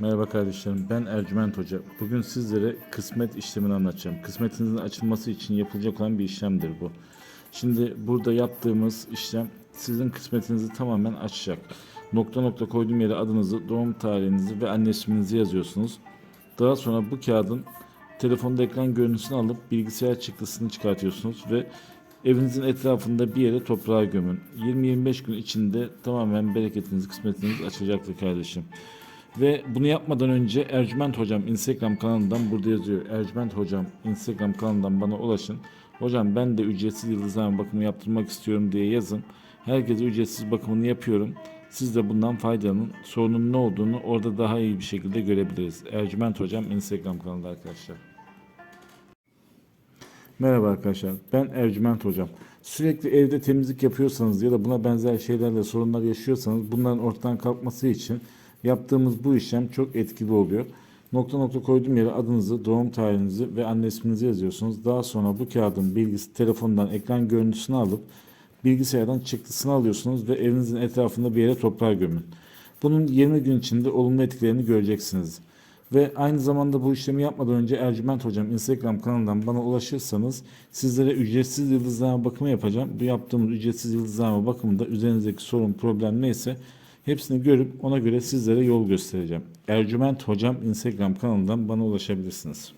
Merhaba kardeşlerim, ben Ercüment Hoca. Bugün sizlere kısmet işlemini anlatacağım. Kısmetinizin açılması için yapılacak olan bir işlemdir bu. Şimdi burada yaptığımız işlem sizin kısmetinizi tamamen açacak. Nokta nokta koyduğum yere adınızı, doğum tarihinizi ve anne isminizi yazıyorsunuz. Daha sonra bu kağıdın telefonda ekran görüntüsünü alıp bilgisayar çıktısını çıkartıyorsunuz ve evinizin etrafında bir yere toprağa gömün. 20-25 gün içinde tamamen bereketiniz, kısmetiniz açılacaktır kardeşim. Ve bunu yapmadan önce Ercüment Hocam Instagram kanalından burada yazıyor. Ercüment Hocam Instagram kanalından bana ulaşın. Hocam ben de ücretsiz yıldızlama bakımı yaptırmak istiyorum diye yazın. Herkese ücretsiz bakımını yapıyorum. Siz de bundan faydalanın. Sorunun ne olduğunu orada daha iyi bir şekilde görebiliriz. Ercüment Hocam Instagram kanalında arkadaşlar. Merhaba arkadaşlar. Ben Ercüment Hocam. Sürekli evde temizlik yapıyorsanız ya da buna benzer şeylerle sorunlar yaşıyorsanız bunların ortadan kalkması için yaptığımız bu işlem çok etkili oluyor. Nokta nokta koyduğum yere adınızı, doğum tarihinizi ve anne isminizi yazıyorsunuz. Daha sonra bu kağıdın bilgisi telefondan ekran görüntüsünü alıp bilgisayardan çıktısını alıyorsunuz ve evinizin etrafında bir yere toprağa gömün. Bunun 20 gün içinde olumlu etkilerini göreceksiniz. Ve aynı zamanda bu işlemi yapmadan önce Ercüment Hocam Instagram kanalından bana ulaşırsanız sizlere ücretsiz yıldızlama bakımı yapacağım. Bu yaptığımız ücretsiz yıldızlama bakımında üzerinizdeki sorun, problem neyse hepsini görüp ona göre sizlere yol göstereceğim. Ercüment Hocam Instagram kanalından bana ulaşabilirsiniz.